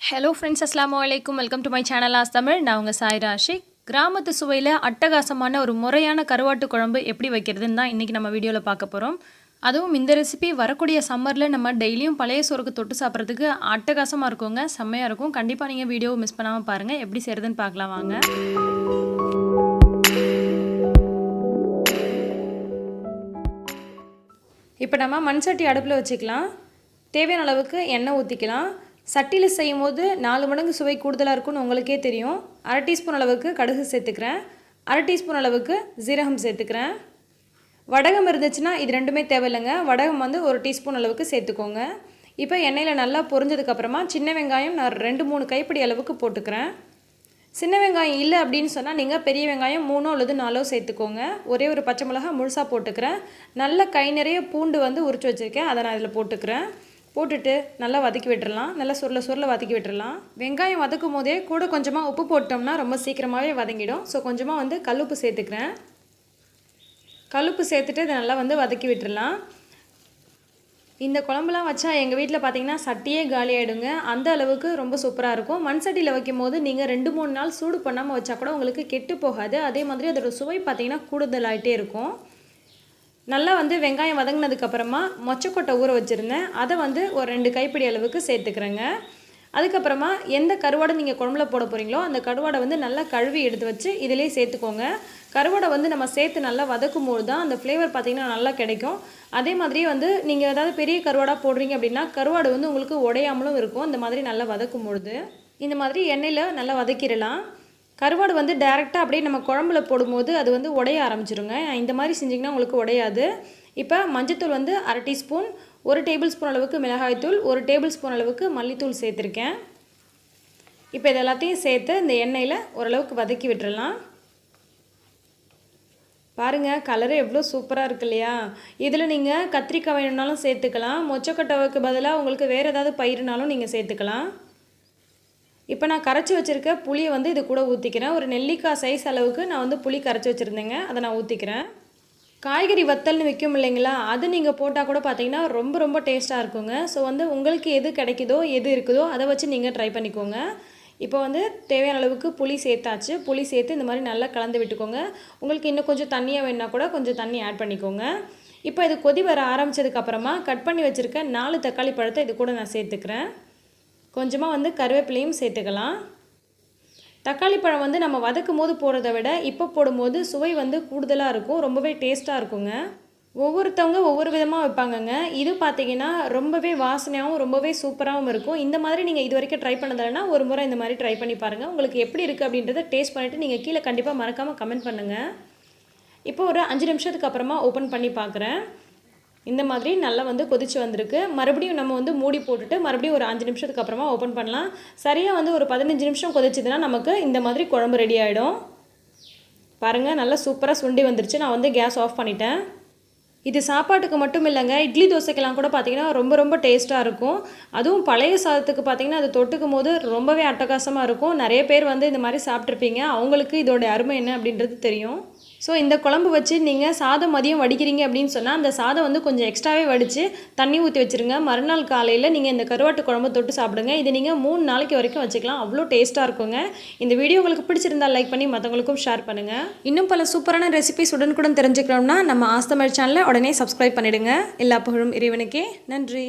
Hello friends அஸ்லாம் வலைக்கும் welcome to my channel AS Tamil நான் உங்கள் சாய்ரா ஷேக் கிராமத்து சுவையில் அட்டகாசமான ஒரு முறையான கருவாட்டு குழம்பு எப்படி வைக்கிறதுன்னு தான் இன்றைக்கி நம்ம வீடியோவில் பார்க்க போகிறோம் அதுவும் இந்த ரெசிபி வரக்கூடிய சம்மரில் நம்ம டெய்லியும் பழைய சோறுக்கு தொட்டு சாப்பிட்றதுக்கு அட்டகாசமாக இருக்குங்க. செம்மையாக இருக்கும். கண்டிப்பாக நீங்கள் வீடியோவை மிஸ் பண்ணாமல் பாருங்கள் எப்படி செய்கிறதுன்னு பார்க்கலாம் வாங்க. இப்போ நம்ம மண் சட்டி அடுப்பில் வச்சுக்கலாம். தேவையான அளவுக்கு எண்ணெய் ஊற்றிக்கலாம் சட்டியில் செய்யும் போது நாலு மடங்கு சுவை கூடுதலாக இருக்கும்னு உங்களுக்கே தெரியும். அரை டீஸ்பூன் அளவுக்கு கடுகு சேர்த்துக்கிறேன். அரை டீஸ்பூன் அளவுக்கு ஜீரகம் சேர்த்துக்கிறேன். வடகம் இருந்துச்சுன்னா இது ரெண்டுமே தேவையில்லைங்க. வடகம் வந்து ஒரு டீஸ்பூன் அளவுக்கு சேர்த்துக்கோங்க. இப்போ எண்ணெயில் நல்லா பொரிஞ்சதுக்கப்புறமா சின்ன வெங்காயம் நான் ரெண்டு மூணு கைப்பிடி அளவுக்கு போட்டுக்கிறேன். சின்ன வெங்காயம் இல்லை அப்படின்னு சொன்னால் நீங்கள் பெரிய வெங்காயம் மூணோ அல்லது நாலோ சேர்த்துக்கோங்க. ஒரே ஒரு பச்சை மிளகா முழுசாக போட்டுக்கிறேன். நல்ல கை நிறைய பூண்டு வந்து உரிச்சு வச்சுருக்கேன். அதை நான் இதில் போட்டுக்கிறேன். போட்டுட்டு நல்லா வதக்கி விட்டுறலாம். நல்லா சுருள சுருள வதக்கி விட்டுறலாம். வெங்காயம் வதக்கும் போதே கூட கொஞ்சமாக உப்பு போட்டோம்னா ரொம்ப சீக்கிரமாகவே வதங்கிடும். ஸோ கொஞ்சமாக வந்து கல்லுப்பு சேர்த்துக்கிறேன். கல்லுப்பு சேர்த்துட்டு இதை நல்லா வந்து வதக்கி விட்டுறலாம். இந்த குழம்புலாம் வச்சா எங்கள் வீட்டில் பார்த்தீங்கன்னா சட்டியே காலி ஆகிடுங்க அந்த அளவுக்கு ரொம்ப சூப்பராக இருக்கும். மண் சட்டியில் வைக்கும் போது நீங்கள் ரெண்டு மூணு நாள் சூடு பண்ணாமல் வச்சா கூட உங்களுக்கு கெட்டு போகாது. அதே மாதிரி அதோடய சுவை பார்த்திங்கன்னா கூடுதலாகிட்டே இருக்கும். நல்லா வந்து வெங்காயம் வதங்கினதுக்கப்புறமா மொச்சக்கொட்டை ஊற வச்சுருந்தேன். அதை வந்து ஒரு ரெண்டு கைப்பிடி அளவுக்கு சேர்த்துக்கிறேங்க. அதுக்கப்புறமா எந்த கருவாடை நீங்கள் குழம்புல போட போகிறீங்களோ அந்த கருவாடை வந்து நல்லா கழுவி எடுத்து வச்சு இதிலே சேர்த்துக்கோங்க. கருவாடை வந்து நம்ம சேர்த்து நல்லா வதக்கும் போது தான் அந்த ஃப்ளேவர் பார்த்திங்கன்னா நல்லா கிடைக்கும். அதே மாதிரியே வந்து நீங்கள் ஏதாவது பெரிய கருவாடாக போடுறீங்க அப்படின்னா கருவாடு வந்து உங்களுக்கு உடையாமலும் இருக்கும். இந்த மாதிரி நல்லா வதக்கும் பொழுது இந்த மாதிரி எண்ணெயில் நல்லா வதக்கிடலாம். கருவாடு வந்து டேரெக்டாக அப்படியே நம்ம குழம்புல போடும்போது அது வந்து உடைய ஆரம்பிச்சிருங்க. இந்த மாதிரி செஞ்சிங்கன்னா உங்களுக்கு உடையாது. இப்போ மஞ்சத்தூள் வந்து அரை டீஸ்பூன் ஒரு டேபிள் ஸ்பூன் அளவுக்கு மிளகாய்த்தூள் ஒரு டேபிள் ஸ்பூன் அளவுக்கு மல்லித்தூள் சேர்த்துருக்கேன். இப்போ இது எல்லாத்தையும் சேர்த்து இந்த எண்ணெயில் ஓரளவுக்கு வதக்கி விட்டுறலாம். பாருங்கள் கலரு எவ்வளோ சூப்பராக இருக்கு இல்லையா? இதில் நீங்கள் கத்திரிக்காய் வேணும்னாலும் சேர்த்துக்கலாம். மொச்சக்கட்டவுக்கு பதிலாக உங்களுக்கு வேறு ஏதாவது பயிருனாலும் நீங்கள் சேர்த்துக்கலாம். இப்போ நான் கரைச்சி வச்சுருக்க புளியை வந்து இது கூட ஊற்றிக்கிறேன் ஒரு நெல்லிக்காய் சைஸ் அளவுக்கு நான் வந்து புளி கரைச்சி வச்சுருந்தேங்க. அதை நான் ஊற்றிக்கிறேன் காய்கறி வத்தல்னு விற்கும் இல்லைங்களா? அது நீங்கள் போட்டால் கூட பார்த்தீங்கன்னா ரொம்ப ரொம்ப டேஸ்ட்டாக இருக்குங்க. ஸோ வந்து உங்களுக்கு எது கிடைக்குதோ எது இருக்குதோ அதை வச்சு நீங்கள் ட்ரை பண்ணிக்கோங்க. இப்போ வந்து தேவையான அளவுக்கு புளி சேர்த்தாச்சு. புளி சேர்த்து இந்த மாதிரி நல்லா கலந்து விட்டுக்கோங்க. உங்களுக்கு இன்னும் கொஞ்சம் தண்ணியாக வேணுன்னா கூட கொஞ்சம் தண்ணி ஆட் பண்ணிக்கோங்க. இப்போ இது கொதி வர ஆரம்பித்ததுக்கப்புறமா கட் பண்ணி வச்சுருக்க நாலு தக்காளி பழத்தை இது கூட நான் சேர்த்துக்கிறேன். கொஞ்சமாக வந்து கருவேப்பிலையும் சேர்த்துக்கலாம். தக்காளி பழம் வந்து நம்ம வதக்கும் போது போடுறத விட இப்போ போடும்போது சுவை வந்து கூடுதலாக இருக்கும். ரொம்பவே டேஸ்ட்டாக இருக்குங்க. ஒவ்வொருத்தவங்க ஒவ்வொரு விதமாக வைப்பாங்கங்க. இது பார்த்தீங்கன்னா ரொம்பவே வாசனையாகவும் ரொம்பவே சூப்பராகவும் இருக்கும். இந்த மாதிரி நீங்கள் இது வரைக்கும் ட்ரை பண்ணதில்லைன்னா ஒரு முறை இந்த மாதிரி ட்ரை பண்ணி பாருங்கள் உங்களுக்கு எப்படி இருக்குது அப்படின்றத டேஸ்ட் பண்ணிவிட்டு நீங்கள் கீழே கண்டிப்பாக மறக்காமல் கமெண்ட் பண்ணுங்கள் இப்போ ஒரு அஞ்சு நிமிஷத்துக்கு அப்புறமா ஓப்பன் பண்ணி பார்க்குறேன் இந்த மாதிரி நல்லா வந்து கொதிச்சு வந்திருக்கு. மறுபடியும் நம்ம வந்து மூடி போட்டுட்டு மறுபடியும் ஒரு அஞ்சு நிமிஷத்துக்கு அப்புறமா ஓப்பன் பண்ணலாம். சரியாக வந்து ஒரு பதினஞ்சு நிமிஷம் கொதிச்சதுன்னா நமக்கு இந்த மாதிரி குழம்பு ரெடி ஆகிடும் பாருங்கள் நல்லா சூப்பராக சுண்டி வந்துருச்சு. நான் வந்து கேஸ் ஆஃப் பண்ணிட்டேன். இது சாப்பாட்டுக்கு மட்டும் இல்லைங்க. இட்லி தோசைக்கெல்லாம் கூட பார்த்திங்கன்னா ரொம்ப ரொம்ப டேஸ்ட்டாக இருக்கும். அதுவும் பழைய சாதத்துக்கு பார்த்திங்கன்னா அது தொட்டுக்கும் போது ரொம்பவே அட்டகாசமாக இருக்கும். நிறைய பேர் வந்து இந்த மாதிரி சாப்பிட்ருப்பீங்க அவங்களுக்கு இதோடய அருமை என்ன அப்படின்றது தெரியும். ஸோ இந்த குழம்பு வச்சு நீங்கள் சாதம் மதியம் வடிக்கிறீங்க அப்படின்னு சொன்னால் அந்த சாதம் வந்து கொஞ்சம் எக்ஸ்ட்ராவே வடித்து தண்ணி ஊற்றி வச்சுருங்க. மறுநாள் காலையில் நீங்கள் இந்த கருவாட்டு குழம்பு தொட்டு சாப்பிடுங்க. இது நீங்கள் மூணு நாளைக்கு வரைக்கும் வச்சுக்கலாம். அவ்வளோ டேஸ்ட்டாக இருக்குங்க. இந்த வீடியோ உங்களுக்கு பிடிச்சிருந்தால் லைக் பண்ணி மற்றவங்களுக்கும் ஷேர் பண்ணுங்கள் இன்னும் பல சூப்பரான ரெசிபிஸ் உடனுக்குடன் தெரிஞ்சுக்கணும்னா நம்ம ஆஸ்தமிழ் சேனலை உடனே சப்ஸ்கிரைப் பண்ணிவிடுங்க எல்லா புகழும் இறைவனுக்கே. நன்றி.